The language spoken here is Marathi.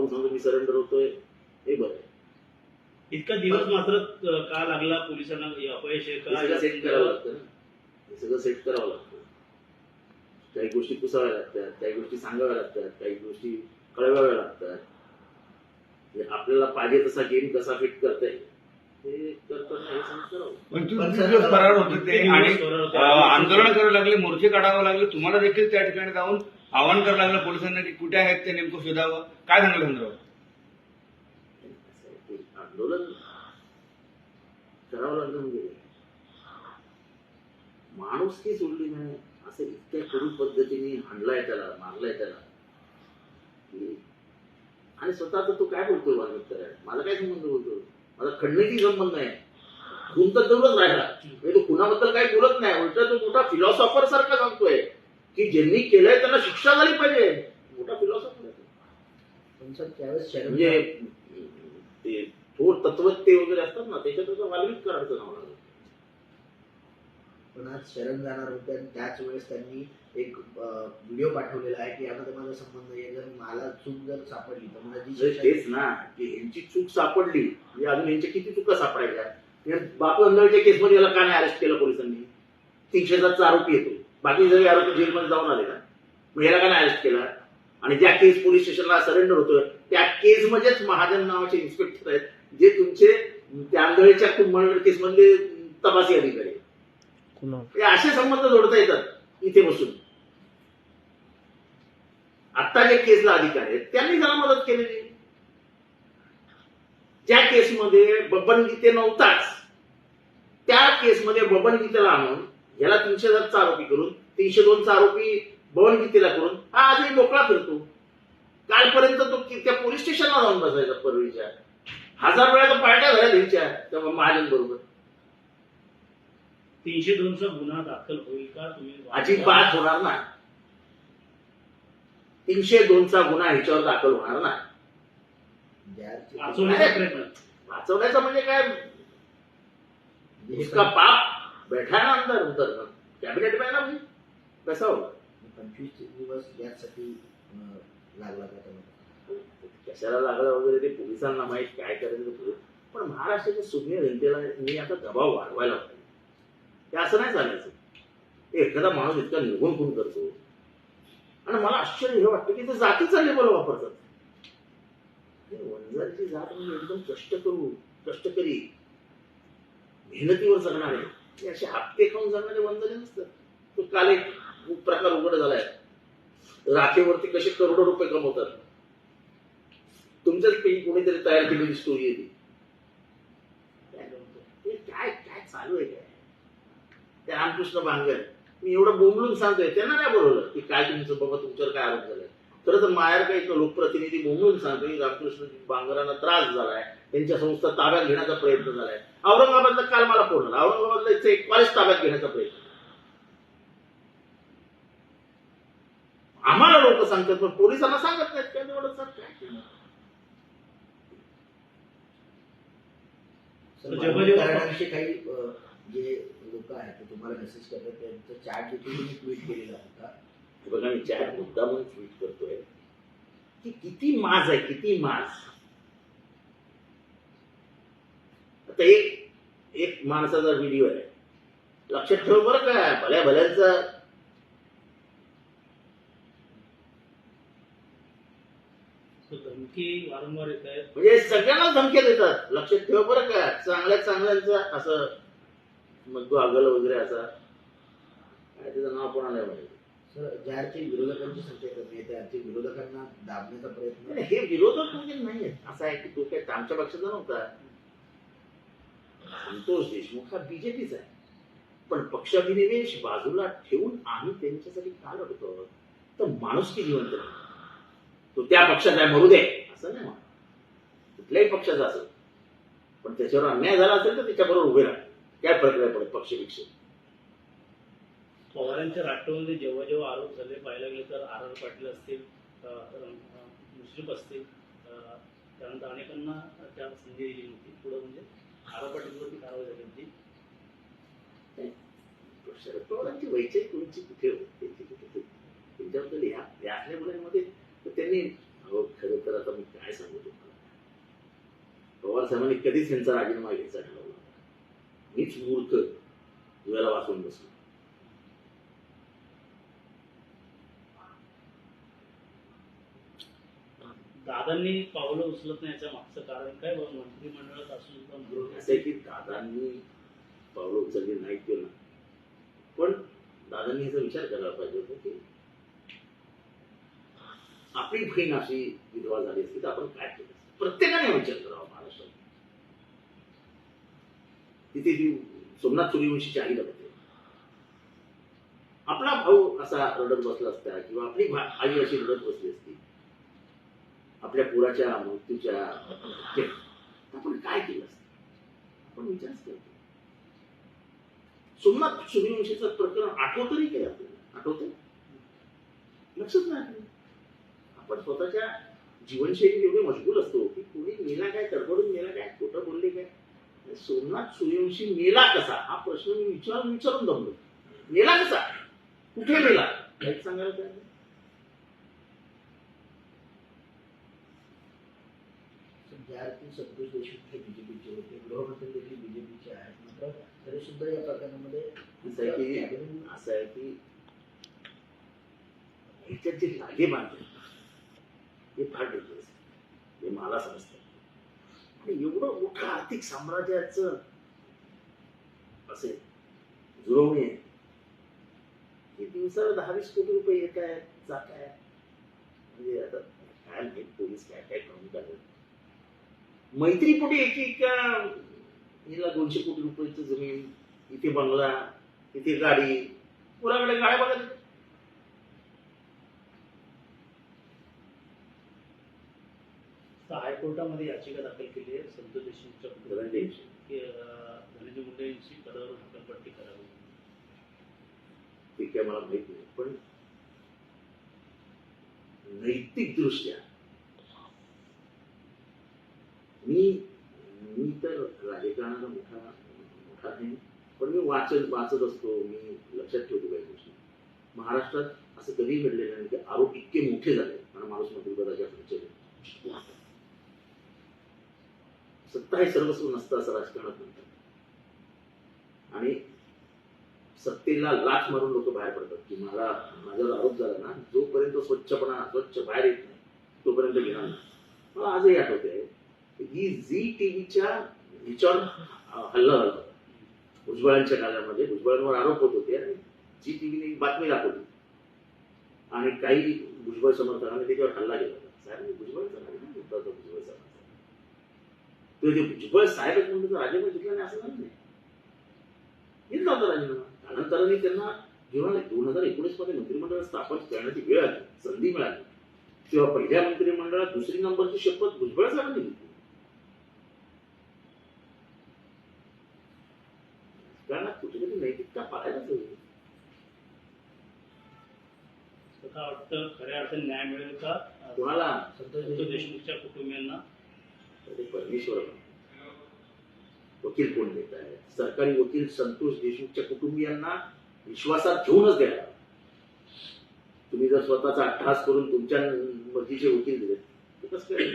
जाऊन सांगतो मी सरेंडर होतोय. हे बरं. आहे. इतका दिवस मात्र का लागला पोलिसांना? अपयश आहे का? सेट करावं लागतं ना. हे सगळं सेट करावं लागतं. काही गोष्टी पुसाव्या लागतात काही गोष्टी सांगाव्या लागतात काही गोष्टी कळवाव्या लागतात. हे आपल्याला पाहिजे तसा गेम कसा फिट करता येईल हे फरार होते ते आणि होते? आंदोलन करावं लागले मोर्चे काढावं लागले तुम्हाला देखील त्या ठिकाणी जाऊन आवाहन करावं लागलं पोलिसांना की कुठे आहेत ते नेमकं शोधावं? काय सांगलं संदर्भात आंदोलन करावं लागलं म्हणजे. माणूस की सोडली नाही असं इतक्या कडू पद्धतीने हाणलाय त्याला मारलाय त्याला. आणि स्वतः तर तो काय बोलतोय वाल्मिक करायला? माझा काय संबंध बोलतो माझा खंडणीची संबंध नाही खून तर दूरच राहिला. म्हणजे तो खुनाबद्दल काही बोलत नाही. उलट तो मोठा फिलॉसॉफर सारखा सांगतोय. की ज्यांनी केलंय त्यांना शिक्षा झाली पाहिजे. मोठा फिलॉसॉफर त्यावेळेस शरण म्हणजे ते थोर तत्वते वगैरे असतात ना त्याच्यात वाल्मिक करायचं नाव लागलं. पण आज शरण जाणार होते आणि त्याच वेळेस त्यांनी एक व्हिडिओ पाठवलेला आहे की यामध्ये माझा संबंध आहे. जर मला चूक जर सापडली तर मला जी म्हणजे तेच ना की यांची चूक सापडली. म्हणजे अजून यांच्या किती चुका सापडायच्या? या बापू अंगळच्या केसमध्ये याला का नाही अरेस्ट केलं पोलिसांनी? तीनशे सातचा आरोपी येतो बाकी सगळे आरोपी जेलमध्ये जाऊन आले ना? मग याला का नाही अरेस्ट केला? आणि ज्या केस पोलीस स्टेशनला सरेंडर होतोय त्या केसमध्येच महाजन नावाचे इन्स्पेक्टर आहेत जे तुमचे त्या आंधळीच्या कुंभगड केसमधले तपासी अधिकारी आहेत. असे संबंध जोडता येतात इथे बसून. आता जे केसला अधिकारी आहेत त्यांनी त्याला मदत केलेली. ज्या केसमध्ये बबन गीते नव्हताच त्या केसमध्ये बबन गीतेला आणून याला तीनशे सातचा आरोपी करून तीनशे दोनचा आरोपी बबन गीतेला करून हा आजही मोकळा फिरतो. कालपर्यंत तो त्या पोलीस स्टेशनला जाऊन बसायचा परवीच्या हजार वेळा तर पार्ट्या झाल्या त्यांच्या त्या महाजन बरोबर. तीनशे दोनचा गुन्हा दाखल होईल का? तुम्ही अजिबात होणार ना तीनशे दोनचा गुन्हा ह्याच्यावर दाखल होणार ना वाचवण्याचा प्रयत्न. वाचवण्याचा म्हणजे काय? उसका बाप बैठा ना अंदर उतर कॅबिनेट में ना भाई? कैसा होगा? पंचवीस दिवस यासाठी लागला का? कशाला लागलं वगैरे ते पोलिसांना माहीत काय करायचं ते. पण महाराष्ट्राच्या सुज्ञ जनतेला मी आता दबाव वाढवायला पाहिजे ते असं नाही चालायचं. एखादा माणूस इतका निर्गुण खून करतो. आणि मला आश्चर्य हे वाटतं की ते जातीचा लेबल वापरतात. वंजारीची जात म्हणजे एकदम कष्ट करू कष्टकरी मेहनतीवर जगणारे. हे असे हप्ते खाऊन जगणारे वंजारी नसतं तो काल एक प्रकार उघड झालाय. राखेवरती कसे करोडो रुपये कमवतात. तुमच्याच पैकी कोणीतरी तयार केलेली स्टोरी आहे ती. काय काय चालू आहे काय? त्या रामकृष्ण बांगर मी एवढं बोंबलून सांगतोय त्यांना नाही बोलवलं? की काय तुमचं बाबा तुमच्यावर काय आरोप झालाय? खरं तर मायार काही लोकप्रतिनिधी बोंबलून सांगतो की रामकृष्ण बांगरांना त्रास झालाय त्यांच्या संस्था ताब्यात घेण्याचा प्रयत्न झालाय. औरंगाबादला काल मला फोन आला. औरंगाबादला इथे एक कॉलेज ताब्यात घेण्याचा प्रयत्न आम्हाला लोक सांगतात पण पोलिसांना सांगत नाहीत काय जेव्हा- करण्याविषयी काही जे लोक आहेत ते तुम्हाला मेसेज करतात त्यांचं चॅट देखील ट्विट केलेला होता बघा मी चॅट मुद्दा म्हणून ट्विट करतोय. की किती माज आहे किती माज आता एक एक माणसाचा व्हिडिओ आहे. लक्षात ठेव बरं का भल्या भल्यांचा. धमकी वारंवार येत आहेत. म्हणजे सगळ्यांना धमक्या देतात. लक्षात ठेव बरं का चांगल्या चांगल्यांचं असं मग अगल वगैरे असा. काय त्याचं नाव कोणाला माहिती? सर अर्थी विरोधकांची संख्या कमी आहे त्या अर्थी विरोधकांना दाबण्याचा प्रयत्न नाही, हे विरोधक म्हणजे नाही आहेत. असं आहे की तो काय आमच्या पक्षाचा नव्हता. संतोष देशमुख हा बीजेपीचा आहे. पण पक्षाभिनिवेश बाजूला ठेवून आम्ही त्यांच्यासाठी का लढतो? तर माणूस की जिवंत राहतो. तो त्या पक्षाचा आहे मरू दे. असं नाही म्हणत. कुठल्याही पक्षाचा असेल पण त्याच्यावर अन्याय झाला असेल तर त्याच्याबरोबर उभे राहा. काय फरक नाही पडत पक्षपेक्षा पवारांच्या राष्ट्रवादी जेव्हा जेव्हा आरोप झाले पाहायला गेले तर आर आर पाटील असतील अ, मुश्रीफ असतील त्यानंतर अनेकांना त्या संधी दिली होती पुढं म्हणजे आर आर पाटीलवरती कारवाई झाली होती. शरद पवारांची वैचारिक उंची कुठे त्यांची कुठे होती? त्यांच्याबद्दल ह्या या मुलांमध्ये त्यांनी अहो, खरं तर आता मी काय सांगू तुम्हाला? पवार साहेबांनी कधीच त्यांचा राजीनामा घ्यायचा ठरवला मीच मूर्ख दुव्याला वाचून बसलो. दादांनी पावलं उचलत नाही याच्या मागचं कारण काय बघ मंत्रिमंडळात असून सुद्धा असं की दादांनी पावलं उचलली नाही. केलं पण दादांनी याचा विचार करायला पाहिजे होता की आपली बहीण अशी विधवा झाली असती तर आपण काय केलं? प्रत्येकाने विचार करावा महाराष्ट्रात. तिथे ती सोमनाथ सूर्यवंशीची आई होते आपला भाऊ असा रडत बसला असता किंवा आपली भा- आई अशी रडत बसली असती. आपल्या पुराच्या मृत्यूच्या आपण काय केलं असतं? आपण विचारच करतो सोमनाथ सूर्यवंशीचं प्रकरण आठवत नाही काय आपल्याला आठवत लक्षच नाही. आपण स्वतःच्या जीवनशैली एवढे मशगूल असतो की कोणी मेला काय तडफडून मेला काय खोटं बोलले काय? सोमनाथ सूर्यवंशी मेला कसा? हा प्रश्न मी विचारून विचारून दमलो. मेला कसा? कुठे मेला? काहीच सांगायला काय अर्थी संतोष देशमुख हे बीजेपीचे होते. गृहमंत्री देखील बीजेपीचे आहेत. मात्र तरी सुद्धा या प्रकरणामध्ये असं आहे की असं आहे की ह्याच्यात जे लागे बांधले हे फार डेंजरस हे मला समजतं. आणि एवढं मोठं आर्थिक साम्राज्याचं असे जुळवणी की दिवसाला दहा वीस कोटी रुपये येत आहेत जात आहेत. म्हणजे आता काय माहीत पोलीस काय काय करून करतात मैत्रीपोटी एक एक हिला दोनशे कोटी रुपयाचं जमीन इथे बंगला इथे गाडी? पुराकडे गाड्या बघा तर हायकोर्टामध्ये याचिका दाखल केली आहे संतोष देशमुखच्या की धनंजय मुंडे यांची पदावर हकालपट्टी करावी. ते काय मला माहीत नाही पण नैतिक दृष्ट्या मी मी तर राजकारणाला मोठा मोठा नाही पण मी वाचत वाचत असतो. मी लक्षात ठेवतो काही गोष्टी. महाराष्ट्रात असं कधीही घडलेलं नाही की आरोप इतके मोठे झाले. मला माणूस मंत्रिपदाच्या पुढचे सत्ता हे सर्वस्व नसतं असं राजकारणात म्हणतात. आणि सत्तेला लाच मारून लोक बाहेर पडतात की मला माझ्यावर आरोप झाला ना जोपर्यंत स्वच्छपणा स्वच्छ बाहेर येत नाही तोपर्यंत घेणार नाही. मला आजही आठवते ही झी टीव्हीच्या ह्याच्यावर हल्ला झाला. भुजबळांच्या काळामध्ये. भुजबळांवर आरोप होत होते आणि जी टीव्हीने बातमी दाखवली. आणि काही भुजबळ समर्थकांनी त्याच्यावर हल्ला केला. साहेब भुजबळ होता भुजबळ समर्थक? ते भुजबळ साहेब म्हणून राजीनामा घेतला नाही असं झालं नाही. घेतला होता राजीनामा. कालांतराने त्यांना जेव्हा दोन हजार एकोणीसमध्ये मंत्रिमंडळ स्थापन करण्याची वेळ आली संधी मिळाली तेव्हा पहिल्या मंत्रिमंडळात दुसरी नंबरची शपथ भुजबळ साहेबांनी घेतली. काय वाटतं खऱ्या अर्थाने न्याय मिळेल का? कोणाला संतोष संतोष देशमुख देशमुखच्या कुटुंबियांना? परमेश्वर वकील कोण देत आहे? सरकारी वकील संतोष देशमुखच्या कुटुंबियांना विश्वासात घेऊनच द्या. तुम्ही जर स्वतःचा अट्टहास करून तुमच्या मर्जीचे वकील दिले तर कसं काय